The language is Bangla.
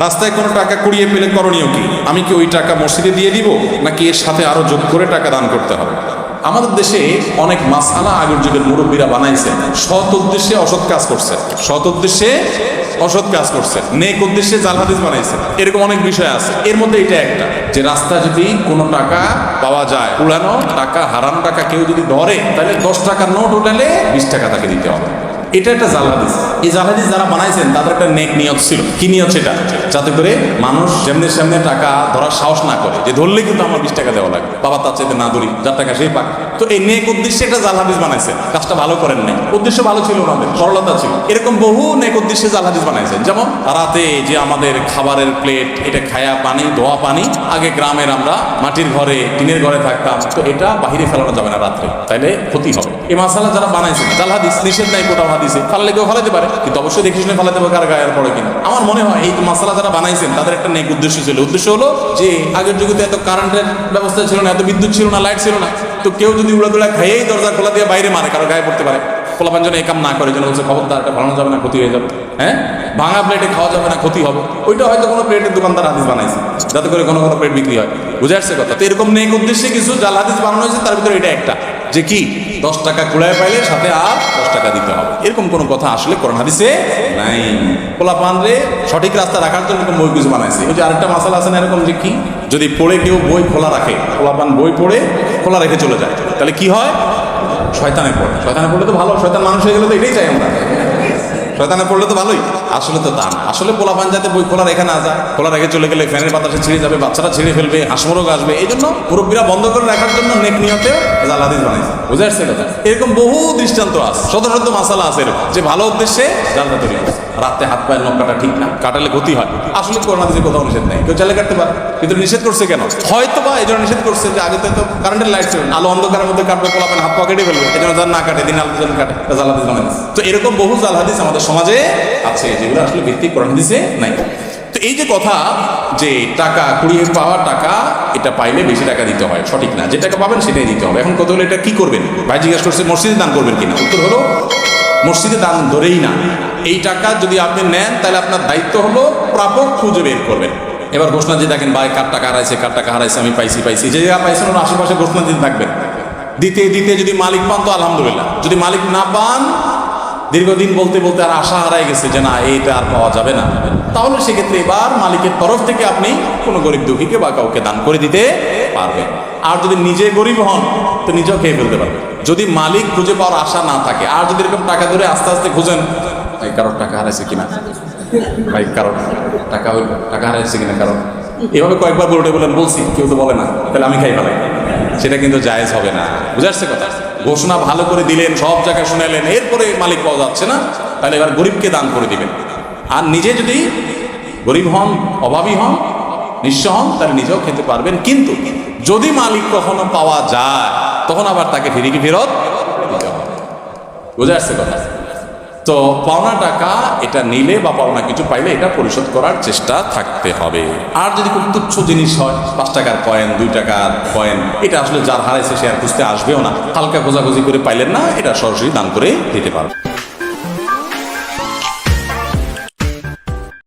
রাস্তায় কোনো টাকা কুড়িয়ে পেলে করণীয় কি? আমি কি ওই টাকা মসজিদে দিয়ে দিব, নাকি এর সাথে আরও যোগ করে টাকা দান করতে হবে? আমাদের দেশে অনেক মাসালা আগের যুগের মুরব্বীরা বানাইছে। সৎ উদ্দেশ্যে অসৎ কাজ করছে। সৎ উদ্দেশ্যে অসৎ কাজ করছে। নেক উদ্দেশ্যে জাল হাদিস বানাইছে। এরকম অনেক বিষয় আছে। এর মধ্যে এটা একটা, যে রাস্তা যদি কোনো টাকা পাওয়া যায় উড়ানো টাকা হারানো টাকা কেউ যদি ধরে, তাহলে দশ টাকার নোট উঠালে বিশ টাকা তাকে দিতে হবে। এটা একটা জালহাদিস এই জালহাদিস যারা বানাইছেন, তাদের একটা নেক নিয়ত ছিল। কি নিয়ত সেটা? যাতে করে মানুষ সামনে সামনে টাকা ধরার সাহস না করে, যে ধরলে কিন্তু আমার বিশ টাকা দেওয়া লাগবে। বাবা তার চাইতে না ধরি যার টাকা সেই পাক। তো এই নেক উদ্দেশ্যে একটা জালহাদিস বানাইছেন কাজটা ভালো করেন নাই। উদ্দেশ্য ভালো ছিল ওনাদের, সরলতা ছিল। এরকম বহু নেক উদ্দেশ্যে জালহাদিস বানাইছেন। যেমন, রাতে যে আমাদের খাবারের প্লেট, এটা খায়া পানি, ধোয়া পানি, আগে গ্রামের আমরা মাটির ঘরে, টিনের ঘরে থাকতাম। তো এটা বাহিরে ফেলানো যাবে না রাত্রে, তাইলে ক্ষতি হবে। এই মাসালা যারা বানাইছে, জাল হাদিস নিষেধ নাই কোথাও হাদিসে। ফালালে কেউ ফালাতে পারে, কিন্তু অবশ্যই দেখে শুনে ফালাতে হবে কার গায়ের পড়ে কিনা। আমার মনে হয় এই মাসালা যারা বানাইছেন, তাদের একটা নেক উদ্দেশ্য ছিল। উদ্দেশ্য হলো যে, আগের যুগে এত কারেন্টের ব্যবস্থা ছিল না, এত বিদ্যুৎ ছিল না লাইট ছিল না। তো কেউ যদি উড়াদুড়া খাইয়েই দরজা খোলা দিয়ে বাইরে মারে, কারও গায়ে পড়তে পারে। খোলাপান যেন এই কাম না করে, যেন হচ্ছে খবরদার, এটা বানানো যাবে না, ক্ষতি হয়ে যাবে। হ্যাঁ? ভাঙা প্লেটে খাওয়া যাবে না, ক্ষতি হবে। ওইটা হয়তো কোনো প্লেটের দোকানদার হাদিস বানাইছে, যাতে করে কোনো কোনো প্লেট বিক্রি হয়। বুঝে আসছে কথা? তো এরকম নেক উদ্দেশ্যে কিছু জাল হাদিস বানানো হয়েছে, তার ভিতরে এটা একটা। যে কি, দশ টাকা কুড়ায় পাইলে সাথে আর দশ টাকা দিতে হবে। এরকম কোনো কথা আসলে করোনা হাদিসে নাই। খোলা পানরে সঠিক রাস্তা রাখার জন্য এরকম কিছু বানাইছে। ওই যে আরেকটা মাসাল আছে না এরকম যে কি? যদি পড়ে কেউ বই খোলা রাখে খোলা পান বই পড়ে খোলা রেখে চলে যায়, তাহলে কি হয়? শয়তানে পড়ে। শয়তানে পড়লে তো ভালো, শয়তান মানুষ হয়ে গেলে তো এটাই চাই আমরা। শয়তানে পড়লে তো ভালোই। আসলে তো তা না আসলে পোলাপান যাতে বই খোলা রেখে না যায় খোলা রেখে চলে গেলে ফ্যানের বাতাসে ছিঁড়ে যাবে, বাচ্চারা ছিঁড়ে ফেলবে, হাঁসমরোগ আসবে। এই জন্য মুরব্বীরা বন্ধ করে রাখার জন্য নেক নিয়তে জালাদিস বানাইছে। বুঝে আসছে কথা? এরকম বহু দৃষ্টান্ত আছে, শত শত মাসালা আছে যে ভালো উদ্দেশ্যে জালটা তৈরি করছে রাতে হাত পায়ের নখ কাটা ঠিক না, কাটালে ক্ষতি হয়। আসলে করোনা দিতে কোথাও নিষেধ নেই। কেউ চাইলে কাটতে পারে। কিন্তু নিষেধ করছে কেন? হয়তো বা এই জন্য নিষেধ করছে যে আগে তো কারেন্টের লাইট ছিল আলো অন্ধকারের মধ্যে কাটবে, পোলাপেন হাত পকেটে ফেলবে। এই জন্য যার না কাটে, দিন আলো কাটে। জাল হাদিস বানাই দিছে। তো এরকম বহু জাল আমাদের সমাজে আছে, যেগুলো আসলে ভিত্তিক কোরআন হাদিসে নাই। তো এই যে কথা যে টাকা কুড়িয়ে পাওয়া টাকা, এটা পাইলে বেশি টাকা দিতে হয়, সঠিক না। যে টাকা পাবেন সেটাই দিতে হবে। এখন কত হলো, এটা কি করবেন? ভাই জিজ্ঞাসা করছে, মসজিদে দান করবেন কিনা? উত্তর হলো, মসজিদে দান ধরেই না। এই টাকা যদি আপনি নেন, তাহলে আপনার দায়িত্ব হলো প্রাপক খুঁজে বের করবেন। এবার ঘোষণা দিয়ে দেখেন, ভাই, কার টাকা হারাইছে, কার টাকা হারাইছে, আমি পাইছি পাইছি। যে জায়গা পাইছেন ওর আশেপাশে ঘোষণা দিতে থাকবেন দিতে দিতে যদি মালিক পান তো আলহামদুলিল্লাহ। যদি মালিক না পান দীর্ঘদিন বলতে বলতে আর আশা হারাই গেছে যে না, এইটা আর পাওয়া যাবে না। তাহলে সেক্ষেত্রে এবার মালিকের তরফ থেকে আপনি কোনো গরিব দুঃখীকে বা কাউকে দান করে দিতে পারবেন। আর যদি নিজে গরিব হন, তো নিজেও খেয়ে ফেলতে পারবেন। যদি মালিক খুঁজে পাওয়ার আশা না থাকে, আর যদি এরকম টাকা ধরে আস্তে আস্তে খুঁজেন কারোর টাকা হারাইছে কিনা? ভাই, কারোর টাকা টাকা হারাইছে কিনা কারণ এভাবে কয়েকবার বলতে বলেন, বলছি, কেউ তো বলে না, তাহলে আমি খাই ফেলাই। সেটা কিন্তু জায়েজ হবে না। বুঝে আসছে কথা? ঘোষণা ভালো করে দিলেন, সব জায়গায় শুনালেন, এরপরে মালিক পাওয়া যাচ্ছে না, তাহলে এবার গরিবকে দান করে দিবেন। আর নিজে যদি গরিব হন, অভাবী হন, নিঃস্ব হন, তাহলে নিজেও খেতে পারবেন। কিন্তু যদি মালিক কখনো পাওয়া যায়, তখন আবার তাকে ফিরিকে ফেরত হবে। বুঝে আসছে কথা? তো পাওনা টাকা এটা নিলে বা পাওনা কিছু পাইলে এটা পরিশোধ করার চেষ্টা থাকতে হবে। আর যদি কোনো তুচ্ছ জিনিস হয়, পাঁচ টাকার কয়েন, দুই টাকার কয়েন, এটা আসলে যার হারাইছে সে আর খুঁজতে আসবেও না। হালকা খোঁজাখুঁজি করে পাইলেন না, এটা সরাসরি দান করে দিতে পারবে